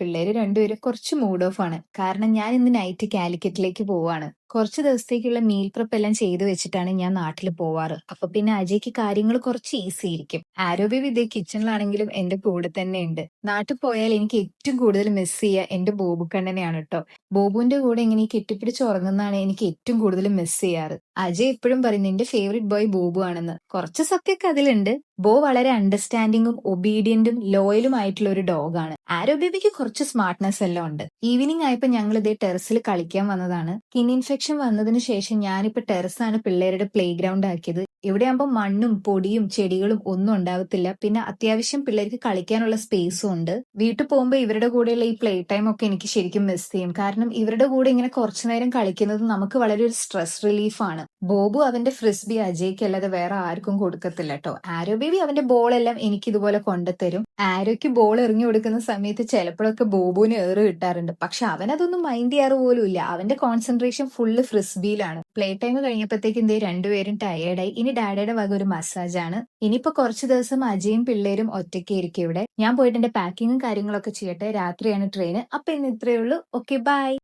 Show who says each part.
Speaker 1: പിള്ളേര് രണ്ടുപേരും കുറച്ച് മൂഡ് ഓഫ് ആണ്. കാരണം ഞാൻ ഇന്ന് നൈറ്റ് കാലിക്കറ്റിലേക്ക് പോവാണ്. കുറച്ച് ദിവസത്തേക്കുള്ള മീൽ പ്രെപ്പ് എല്ലാം ചെയ്തു വെച്ചിട്ടാണ് ഞാൻ നാട്ടിൽ പോവാറ്. അപ്പൊ പിന്നെ അജയ്ക്ക് കാര്യങ്ങൾ കുറച്ച് ഈസി ആയിരിക്കും. ആരോ വിദ്യ കിച്ചണിലാണെങ്കിലും എന്റെ കൂടെ തന്നെ ഉണ്ട്. നാട്ടിൽ പോയാൽ എനിക്ക് ഏറ്റവും കൂടുതൽ മിസ് ചെയ്യുക എന്റെ ബോബുക്കണ്ണനെയാണ് കേട്ടോ. ബോബുവിന്റെ കൂടെ ഇങ്ങനെ കെട്ടിപ്പിടിച്ച് ഉറങ്ങുന്നതാണ് എനിക്ക് ഏറ്റവും കൂടുതൽ മിസ് ചെയ്യാറ്. അജയ് എപ്പോഴും പറയും നിന്റെ ഫേവറേറ്റ് ബോയ് ബോബു ആണെന്ന്. കുറച്ച് സത്യമൊക്കെ അതിലുണ്ട്. ബോ വളരെ അണ്ടർസ്റ്റാൻഡിങ്ങും ഒബീഡിയന്റും ലോയലും ആയിട്ടുള്ള ഒരു ഡോഗാണ്. ആരോ ബേബിക്ക് കുറച്ച് സ്മാർട്ട്നെസ് എല്ലാം ഉണ്ട്. ഈവനിങ് ആയപ്പോൾ ഞങ്ങൾ ഇതേ ടെറസിൽ കളിക്കാൻ വന്നതാണ്. കിൻ ഇൻഫെക്ഷൻ വന്നതിന് ശേഷം ഞാനിപ്പോ ടെറസാണ് പിള്ളേരുടെ പ്ലേ ഗ്രൗണ്ട് ആക്കിയത്. ഇവിടെയാകുമ്പോൾ മണ്ണും പൊടിയും ചെടികളും ഒന്നും ഉണ്ടാവത്തില്ല. പിന്നെ അത്യാവശ്യം പിള്ളേർക്ക് കളിക്കാനുള്ള സ്പേസും ഉണ്ട്. വീട്ടിൽ പോകുമ്പോൾ ഇവരുടെ കൂടെയുള്ള ഈ പ്ലേ ടൈം ഒക്കെ എനിക്ക് ശരിക്കും മിസ് ചെയ്യും. കാരണം ഇവരുടെ കൂടെ ഇങ്ങനെ കുറച്ചു നേരം കളിക്കുന്നത് നമുക്ക് വളരെ ഒരു സ്ട്രെസ് റിലീഫാണ്. ബോബു അവന്റെ ഫ്രിസ്ബി അജയ്ക്ക് അല്ലാതെ വേറെ ആർക്കും കൊടുക്കത്തില്ല കേട്ടോ. ആരോ ബേബി അവന്റെ ബോളെല്ലാം എനിക്ക് ഇതുപോലെ കൊണ്ടുതരും. ആരോയ്ക്ക് ബോൾ എറിഞ്ഞു കൊടുക്കുന്ന സമയത്ത് ചിലപ്പോഴൊക്കെ ബോബുവിന് ഏറ് കിട്ടാറുണ്ട്. പക്ഷെ അവനതൊന്നും മൈൻഡ് ചെയ്യാറ് പോലും ഇല്ല. അവന്റെ കോൺസെൻട്രേഷൻ ഫുള്ള് ഫ്രിസ്ബിയിലാണ്. പ്ലേ ടൈം കഴിഞ്ഞപ്പോഴത്തേക്ക് എന്തേ രണ്ടുപേരും ടയേർഡായി. ഇനി ഡാഡിയുടെ വക ഒരു മസാജാണ്. ഇനിയിപ്പോ കുറച്ച് ദിവസം അജയും പിള്ളേരും ഒറ്റയ്ക്ക് ഒറ്റയ്ക്കായിരിക്കും ഇവിടെ. ഞാൻ പോയിട്ട് എന്റെ പാക്കിങ്ങും കാര്യങ്ങളൊക്കെ ചെയ്യട്ടെ. രാത്രിയാണ് ട്രെയിൻ. അപ്പൊ ഇന്ന് ഇത്രയേ ഉള്ളൂ. Okay bye.